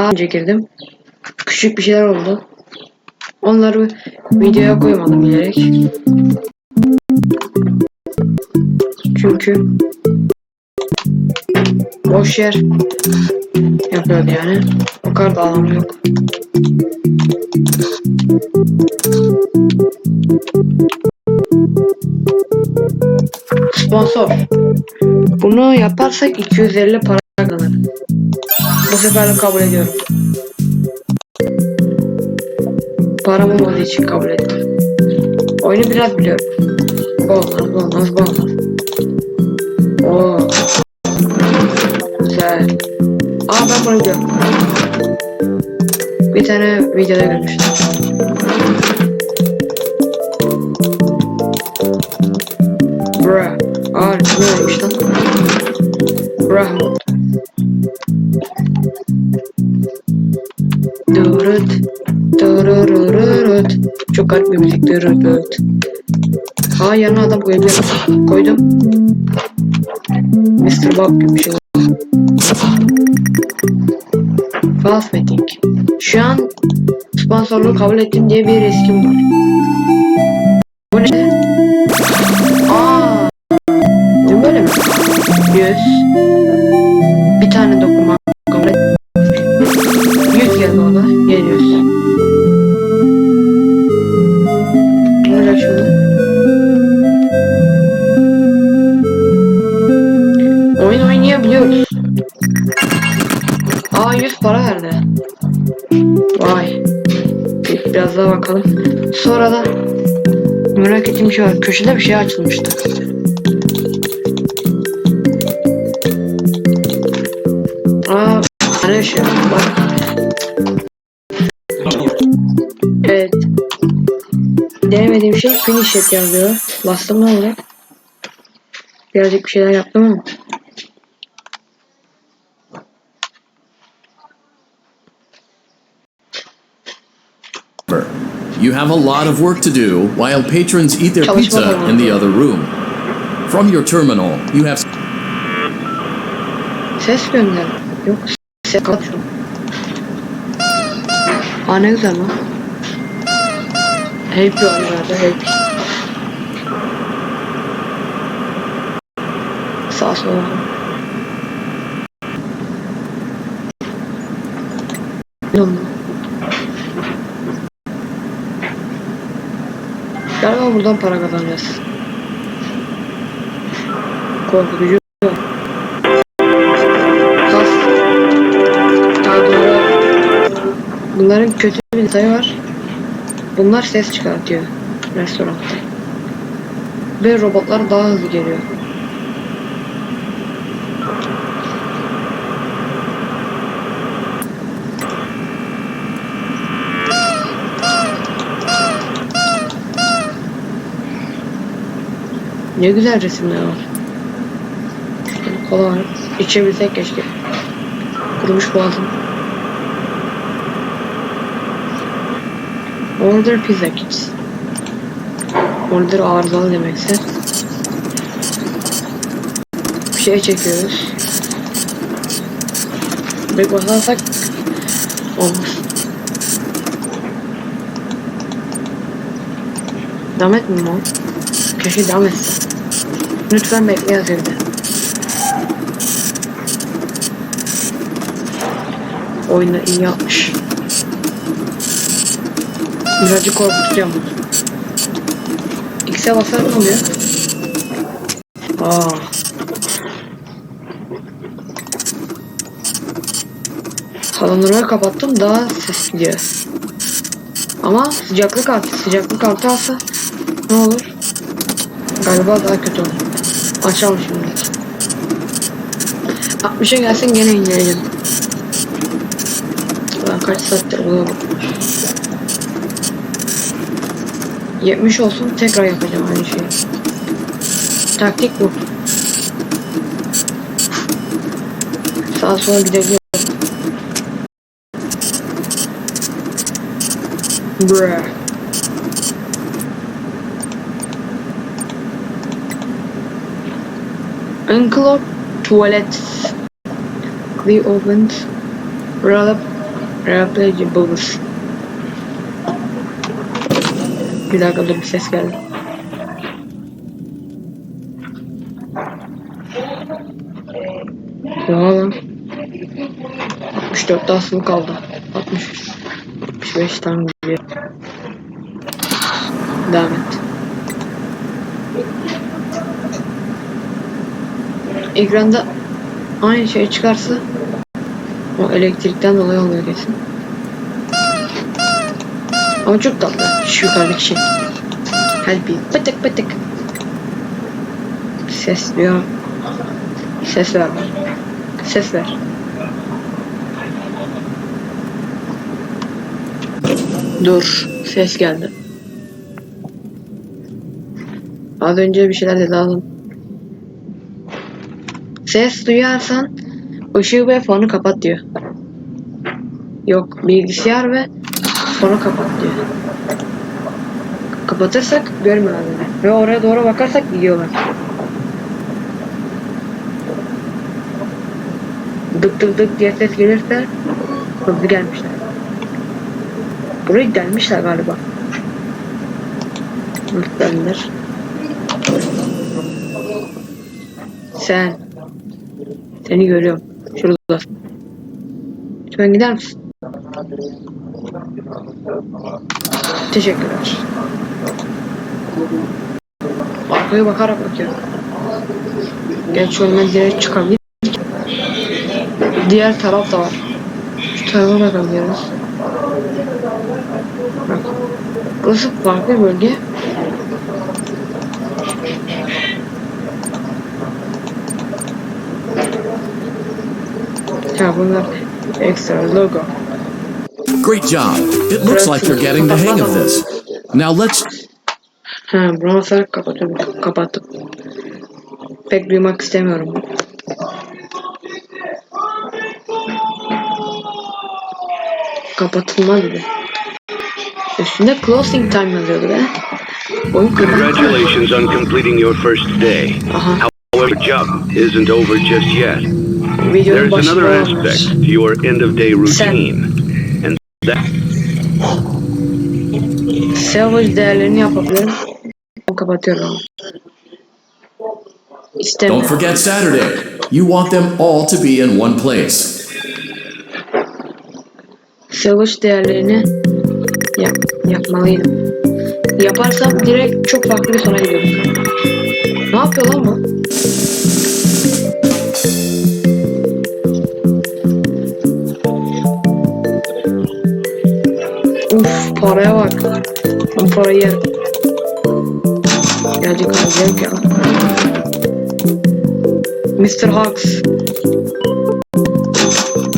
Daha önce girdim. Küçük bir şeyler oldu. Onları videoya koymadım bilerek. Çünkü boş yer yapıyordu yani. O kadar da anlamı yok. Sponsor. Bunu yaparsak 250 para kazanır. Bu sefer de kabul ediyorum. Param olmadığı için kabul ettim. Oyunu biraz biliyorum. Bu olmaz, olmaz, olmaz. Oo. Güzel. Aa ben bunu biliyorum. Bir tane videoda görmüştüm. Bruh. Aa ne öyleymiş lan? Bruh mod. Çok garip bir müzik. Durururut. Aa yanına adam. Koydum. Mr. Bob gibi Meeting. Şu an sponsorluğu kabul ettim diye bir riskim. Bu ne? Aa, bu böyle mi? Köşede bir şey açılmıştı. Aa, ne şey. Bak. Evet. Denemediğim şey finish et yazıyor. Bastım ne olacak? Birazcık bir şeyler yaptım ama. You have a lot of work to do while patrons eat their pizza in the other room. From your terminal, you have Ses gönder. Yok ses kapat şunu. Aa ne güzel lan. Happy var herhalde happy. Sağ sola. Bilmiyorum. Galiba buradan para kazanacağız. Korkutucu. Kas. Daha doğru. Bunların kötü bir detayı var. Bunlar ses çıkartıyor restoranda. Ve robotlar daha hızlı geliyor. Ne güzel resimler var. Şöyle kola var. İçebilsek keşke. Kurumuş boğazım. Order pizza kits. Order arızalı demekse. Bir şey çekiyoruz. Bir basarsak olmaz. Devam etmiyor mu? Keşke devam. Lütfen bekle evde. Oyunu iyi yapmış. Birazcık korkutucu ama. X'e basar ne oluyor? Aa. Salonları kapattım daha ses. Ama sıcaklık arttı. Sıcaklık artarsa ne olur? Galiba daha kötü olur. Açalım şimdi. 60'a gelsin gene indireceğim. Lan kaç saattir buna bakmış. 70 olsun tekrar yapacağım aynı şeyi. Taktik bu. Sağa sola gidebiliyorum. Bruh. Unclogged toilets. Clear ovens. Roll up Replayables. Bir dakika dur bir ses geldi. Oha lan. 64 asılı kaldı. 60. 65 tane gidiyor. Devam et. Ekranda aynı şey çıkarsa o elektrikten dolayı oluyor kesin. Ama çok tatlı. Şu yukarıdaki şey. Hadi bir pıtık pıtık. Ses diyor. Ses ver. Ses ver. Dur. Ses geldi. Az önce bir şeyler dedi alın. Ses duyarsan ışığı ve fonu kapat diyor. Yok bilgisayar ve fonu kapat diyor. Kapatırsak görmüyorlar. Ve oraya doğru bakarsak gidiyorlar. Dık dık dık diye ses gelirse hızlı gelmişler. Buraya gelmişler galiba. Geldiler? Sen. Seni görüyorum. Şurada. Lütfen gider misin? Teşekkürler. Arkaya bakarak bakıyorum. Geç önüme direkt çıkabilir. Diğer taraf da var. Şu tarafa bakabiliyoruz. Bak. Burası farklı bölge. Ya bunlar ekstra logo. Great job. It looks like you're getting the hang of this. Now let's Ha, basarak kapatıyorum. Kapattım. Pek duymak istemiyorum. Kapatılma dedi. Üstünde closing time yazıyordu be. Oyun. Congratulations on completing your first day. Aha. However, job isn't over just yet. Videonun There's başında another aspect to your end of day routine. And that Salvage değerlerini yapabilirim. Kapatıyorum. İstemiyorum. don't forget Saturday. You want them all to be in one place. Savaş değerlerini yap, yapmalıydım. Yaparsam direkt çok farklı bir sona gidiyorum. Ne yapıyor lan bu? Uf paraya bak. Ben parayı yerim. Gelecek alacak ya. Mr. Hawks.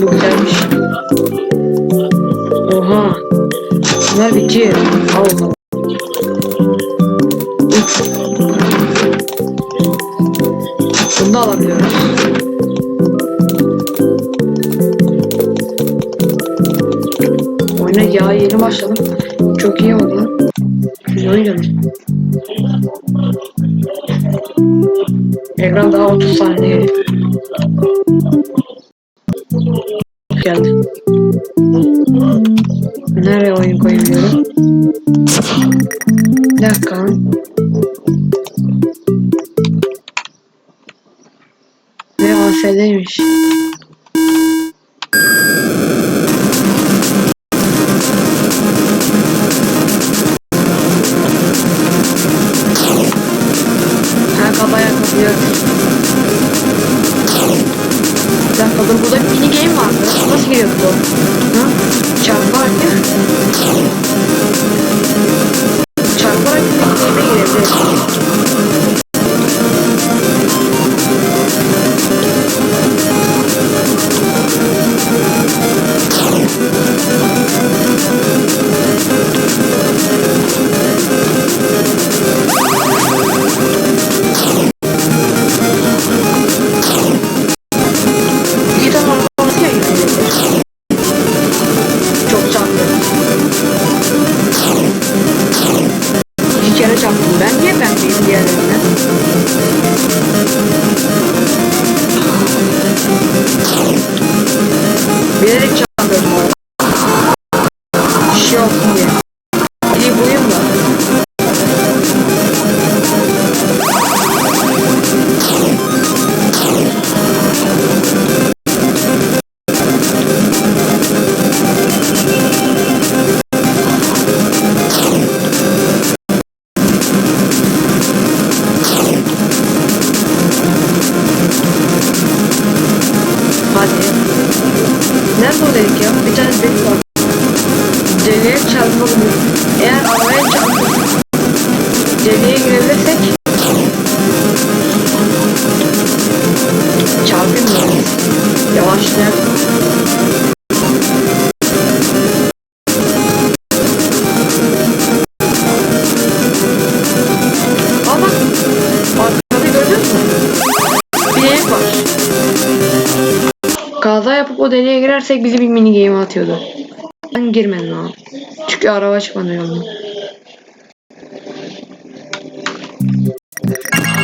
Bu güzelmiş. Oha. Bunlar bitiyor. Allah. Ne deliğe girersek bizi bir mini game atıyordu. Ben girmedim abi. Çünkü araba çıkmadı yolda.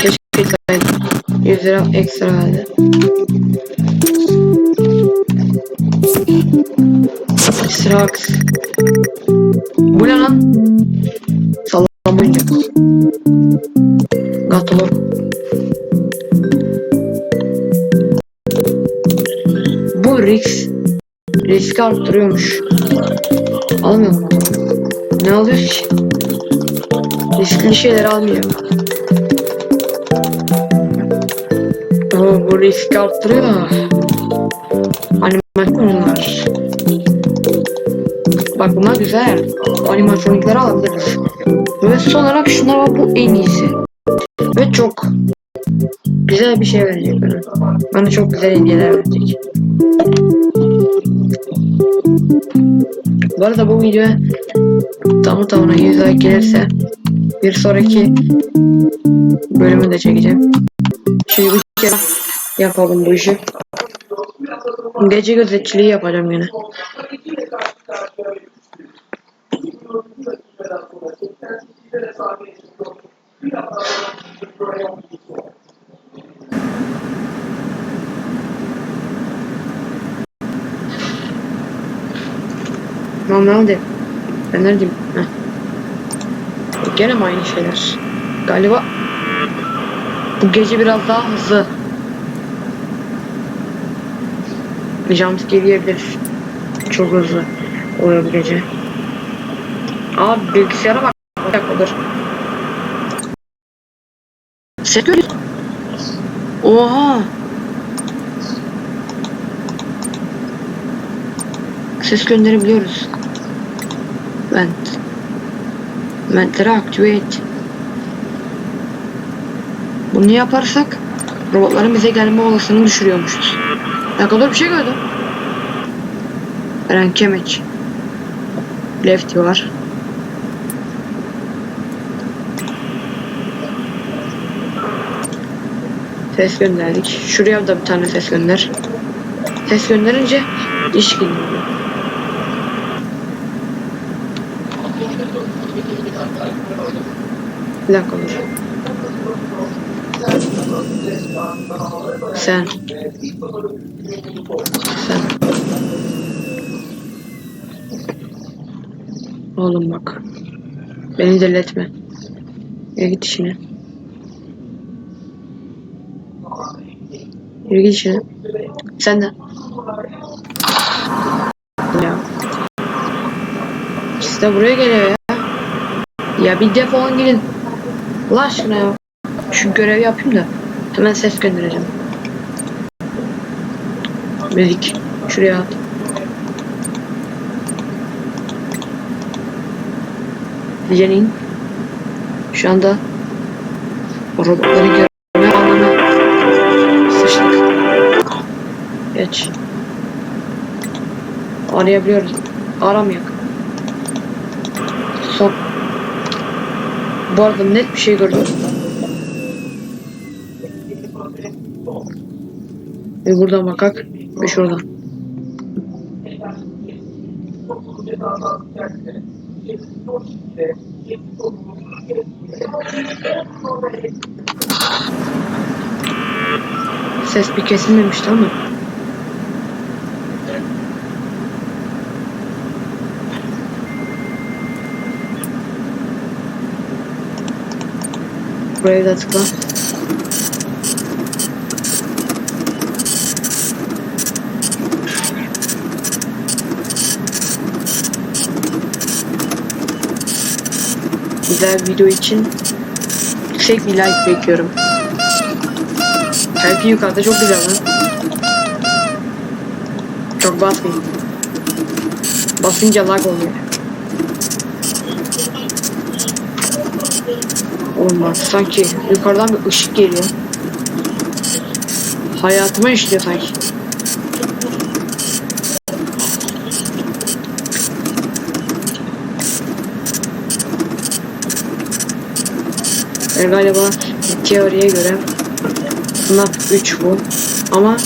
Keşke gitseydim. 100 lira ekstra verdi. Strax. Bu ne lan? Sallama oyuncak. Gato. Bu risk riski arttırıyormuş. Almıyor mu? Ne alıyor ki? Riskli şeyleri almıyor. Oo, bu riski arttırıyor. Animasyon bunlar. Bak bunlar güzel. Animatronikleri alabiliriz. Ve son olarak şunlar var bu en iyisi. Ve çok güzel bir şey verecek bana. Bana çok güzel hediyeler verecek. Bu arada bu videoya tamı tamına 100 like gelirse bir sonraki bölümü de çekeceğim. Şimdi bir kere yapalım bu işi. Gece gözetçiliği yapacağım yine. Oldu? Ben neredeyim? Heh. Gene mi aynı şeyler? Galiba bu gece biraz daha hızlı. Jumpscare yiyebilir. Çok hızlı oluyor bu gece. Abi bilgisayara bak. Dur. Ses. Oha. Ses gönderebiliyoruz. Vent. Ventleri aktive et. Bunu yaparsak robotların bize gelme olasılığını düşürüyormuşuz. Ne kadar bir şey gördüm. Eren Kemeç. Lefty var. Ses gönderdik. Şuraya da bir tane ses gönder. Ses gönderince iş gidiyor. Bir. Sen. Sen. Oğlum bak. Beni delletme. Yürü git işine. Yürü git işine. Sen de. Ya. İkisi de buraya geliyor ya. Ya bir defolun gidin. Allah aşkına ya. Şu görevi yapayım da hemen ses göndereceğim. Müzik. Şuraya at. Jenny. Şu anda robotları görme alanına sıçtık. Geç. Arayabiliyoruz. Aramayak. Son. Bu arada net bir şey gördüm. Ve buradan bakak ve şuradan. Ses bir kesilmemişti ama. Buraya da tıkla. Güzel video için yüksek bir like bekliyorum. Selfie yukarıda çok güzel lan. Çok basmayın. Basınca lag oluyor. Oğlum bak sanki yukarıdan bir ışık geliyor. Hayatıma işliyor sanki. E, galiba teoriye göre FNAF 3 bu ama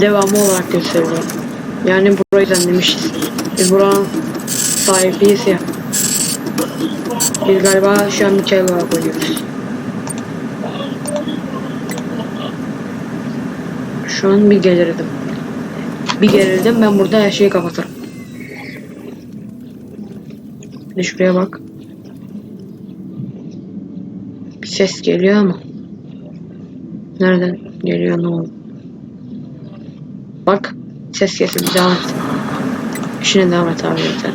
devamı olarak gösteriliyor. Yani burayı düzenlemişiz. Biz buranın sahibiyiz ya. Biz galiba şu an Mikael olarak oynuyoruz. Şu an bir gerildim. Bir gerildim ben burada her şeyi kapatırım. De şuraya bak. Bir ses geliyor ama. Nereden geliyor ne oldu? Bak ses kesildi devam et. İşine devam et abi yeter.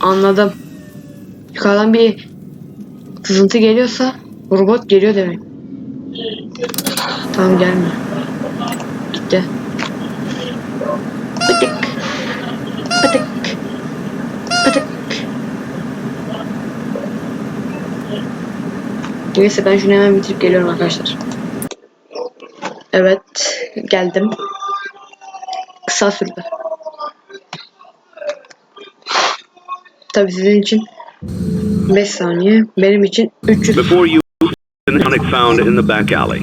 Anladım. Yukarıdan bir sızıntı geliyorsa robot geliyor demek. Tamam gelmiyor. Gitti. Pıtık. Pıtık. Pıtık. Neyse ben şunu hemen bitirip geliyorum arkadaşlar. Evet geldim. Kısa sürdü. Tabii sizin için 5 saniye. Benim için 300 Before you pneumatic found in the back alley,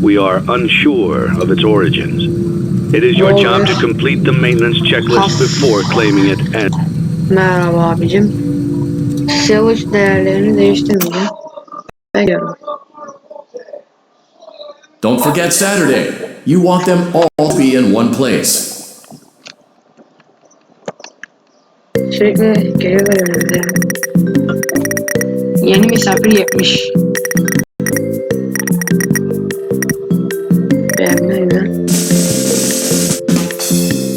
we are unsure of its origins. It is your job to complete the maintenance checklist before claiming it and Merhaba abicim. Savage değerlerini değiştirmeyeceğim. Ben görüyorum. Don't forget Saturday. You want them all to be in one place. Sürekli geliyorlar önümüze. Yeni misafir yapmış. Beğenmeyi mi?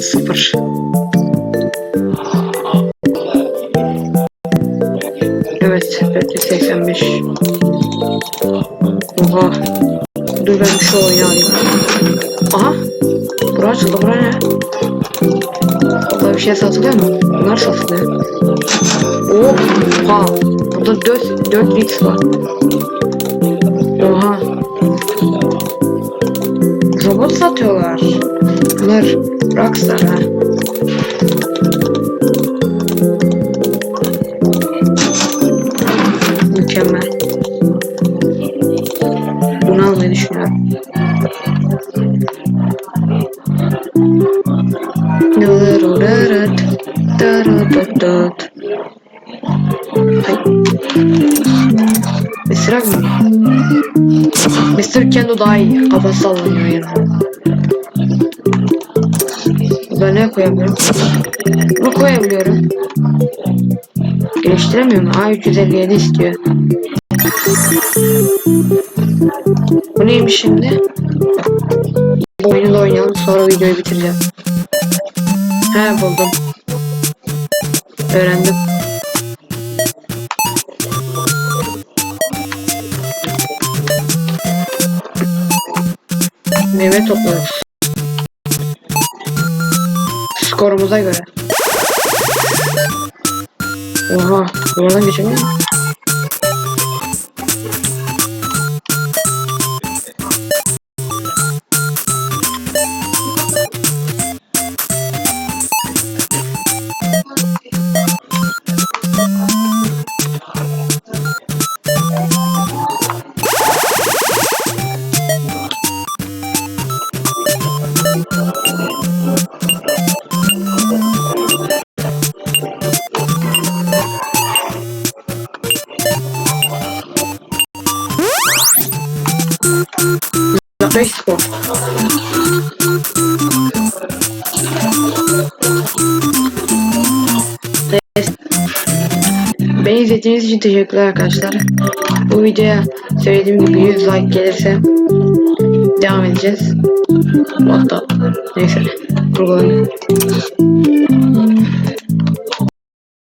Sıfır. Evet, 485. Oha. Dur ben şu oyunu alayım. Aha. Bura açıldı, bura ne? Şey satılıyor mu? Bunlar satılıyor. Oha! Burada 4, 4 litre var. Oha! Robot satıyorlar. Bunlar Rockstar ha. Mükemmel. Bunu almayı düşünüyorum. Dırırırırt. Ay. Mısrak mı? Mr. Kendo daha iyi. Kafa sallanıyor yani. Burada ne koyabilirim? Bunu koyabiliyorum. Geliştiremiyorum. A357 istiyor. Bu neymiş şimdi? Bu oyunu da oynayalım sonra videoyu bitireceğim. He buldum. Öğrendim. Meyve topluyoruz. Skorumuza göre. Oha, buradan geçemiyor muyum? Skor. Evet. Beni izlediğiniz için teşekkürler arkadaşlar. Bu videoya söylediğim gibi 100 like gelirse devam edeceğiz. Hatta neyse kurgulayayım.